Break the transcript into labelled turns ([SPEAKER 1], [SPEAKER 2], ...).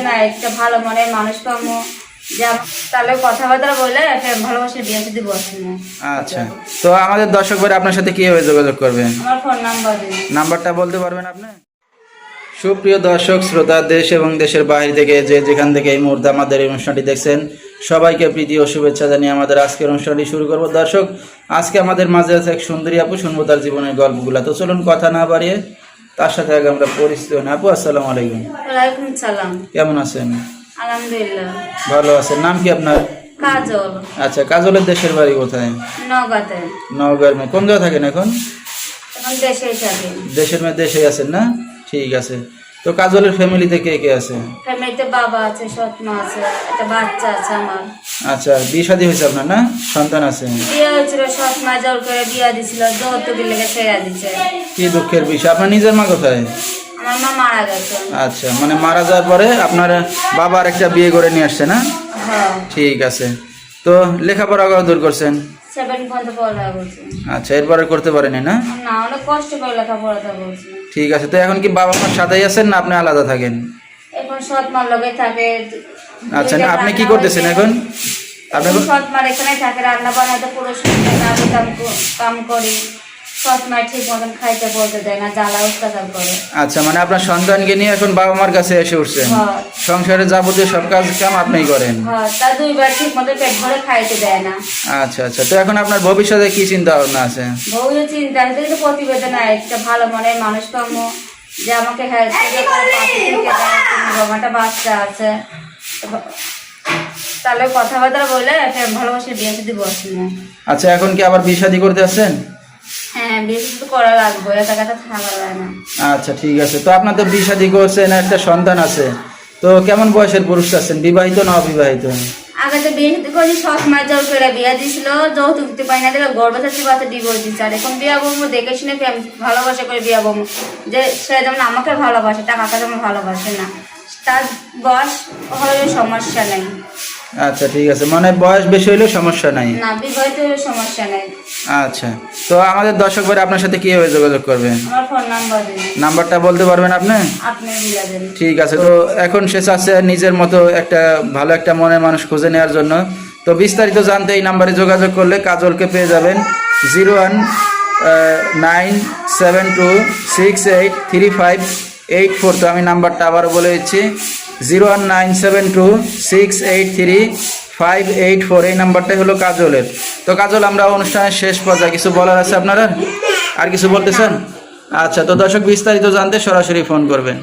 [SPEAKER 1] প্রতিবেদন আর একটা ভালো মনের মানুষ পাবো যে তাহলে কথাবার্তা বলে একটা ভালোবাসে বিয়ে যদি বসবো
[SPEAKER 2] আচ্ছা। তো আমাদের দর্শক ভাই আপনার সাথে কীভাবে যোগাযোগ করবে
[SPEAKER 1] আমার ফোন নাম্বার দিন।
[SPEAKER 2] নাম্বারটা বলতে পারবেন আপনি? সুপ্রিয় দর্শক শ্রোতা দেশ এবং দেশের বাইরে থেকে যে যেখান থেকে এই মুহূর্তে আমাদের এই অনুষ্ঠানটি দেখছেন সবাইকে প্রীতি ও শুভেচ্ছা জানিয়ে আমাদের আজকের অনুষ্ঠানটি শুরু করব। দর্শক আজকে আমাদের মাঝে আছে এক সুন্দরী আপু শুনব তার জীবনের গল্পগুলো। তো চলুন কথা না বাড়িয়ে তার সাথে আগে আমরা পরিচিত হই। আপু আসসালাম আলাইকুম।
[SPEAKER 1] ওয়ালাইকুম সালাম।
[SPEAKER 2] কেমন আছেন?
[SPEAKER 1] আলহামদুলিল্লাহ।
[SPEAKER 2] ভালো আছেন। নাম কি আপনার?
[SPEAKER 1] কাজল।
[SPEAKER 2] আচ্ছা কাজলের দেশের বাড়ি কোথায়?
[SPEAKER 1] নগাতে
[SPEAKER 2] নওগাঁর মেয়ে কোন জায়গায় থাকেন এখন?
[SPEAKER 1] এখন দেশেই থাকি।
[SPEAKER 2] দেশের মেয়ে দেশেই আছেন না? ঠিক আছে। তো কাজলের ফ্যামিলিতে কে কে আছে?
[SPEAKER 1] ফ্যামিলিতে বাবা আছে সৎ মা আছে একটা বাচ্চা আছে আমার।
[SPEAKER 2] আচ্ছা বিয়ে শাদী হয়েছে আপনার না? সন্তান আছে।
[SPEAKER 1] বিয়ে হয়েছিল সৎ মা জোর করে বিয়া দিছিল যৌতুকের লেগে ছেড়ে দিছে।
[SPEAKER 2] কি দুঃখের বিষয়? আপনার নিজের মা কোথায়?
[SPEAKER 1] আমার মা মারা গেছে।
[SPEAKER 2] আচ্ছা মানে মারা যাওয়ার পরে আপনার বাবা আর একটা বিয়ে করে নিয়ে আসছে না?
[SPEAKER 1] হ্যাঁ।
[SPEAKER 2] ঠিক আছে। তো লেখাপড়া দূর করছেন?
[SPEAKER 1] সেভেন পর্যন্ত পড়া করছে।
[SPEAKER 2] আচ্ছা এরপরে করতে পারেনি না?
[SPEAKER 1] না অনেক কষ্ট করে লেখাপড়াটা করছে।
[SPEAKER 2] ঠিক আছে তো এখন কি বাবা মার সাথেই আছেন না আপনি আলাদা থাকেন?
[SPEAKER 1] এখন সৎ মার লগে থাকে
[SPEAKER 2] আচ্ছা না আপনি কি করতেছেন এখন? আপনি
[SPEAKER 1] সৎ মার এখানে থাকে রান্না বান্নাতে পুরো শুনতে না আমি কাম ক- কাম করি।
[SPEAKER 2] আচ্ছা মানে আপনার সন্তানকে নিয়ে এখন বাবা মার কাছে এসে উঠছেন।
[SPEAKER 1] হ্যাঁ।
[SPEAKER 2] সংসারে যাবতীয় সব কাজ কাম আপনিই করেন।
[SPEAKER 1] হ্যাঁ
[SPEAKER 2] আচ্ছা আচ্ছা তো এখন আপনার ভবিষ্যতে কি চিন্তা ভাবনা আছে
[SPEAKER 1] চিন্তা প্রতিবেদন আর একটা ভালো মনের মানুষ যে আমাকে বাচ্চা আছে। তাহলে কথাবার্তা বলে ভালোবাসে বিয়ে যদি বসবো
[SPEAKER 2] আচ্ছা এখন কি আবার বিয়ে শাদী করতে আসছেন? আচ্ছা ঠিক আছে। তো আপনার তো বিয়ে শাদী করছেন একটা সন্তান আছে। তো কেমন বয়সের পুরুষ আছেন? বিবাহিত না অবিবাহিত?
[SPEAKER 1] আগে তো বিয়ে যদি করি সৎ জোর করে বিয়ে দিছিল যৌতুক দিতে পারি না দিলে গর্ভবতী বাচ্চা ডিভোর্স দিচ্ছে আর এখন বিয়া বমু দেখে শুনে ভালোবাসা করে বিয়া বমু যে সে যেমন আমাকে ভালোবাসে টাকাকে যেমন ভালোবাসে না। তার বয়স হলে সমস্যা নেই।
[SPEAKER 2] আচ্ছা ঠিক আছে। মানে বয়স বেশি হইলেও সমস্যা নাই।
[SPEAKER 1] না বিবাহিত সমস্যা নেই।
[SPEAKER 2] আচ্ছা। তো আমাদের দর্শক ভাই আপনার সাথে কীভাবে যোগাযোগ করবে
[SPEAKER 1] আমার ফোন নাম্বার দিন।
[SPEAKER 2] নাম্বারটা বলতে পারবেন আপনি?
[SPEAKER 1] আপনি দিয়ে দেন।
[SPEAKER 2] ঠিক আছে তো এখন সে চাচ্ছে নিজের মতো একটা ভালো একটা মনের মানুষ খুঁজে নেওয়ার জন্য। তো বিস্তারিত জানতে এই নাম্বারে যোগাযোগ করলে কাজলকে পেয়ে যাবেন zero one nine seven two six eight three five eight four. তো আমি নাম্বারটা আবারও বলে দিচ্ছি। Zero one nine seven two six eight three five eight four, এই নাম্বারটাই হলো কাজলের। তো কাজল, আমরা অনুষ্ঠানের শেষ পর্যায়ে কিছু বলার আছে আপনারা? আর কিছু বলতে চান? আচ্ছা তো দর্শক বিস্তারিত জানতে সরাসরি ফোন করবেন।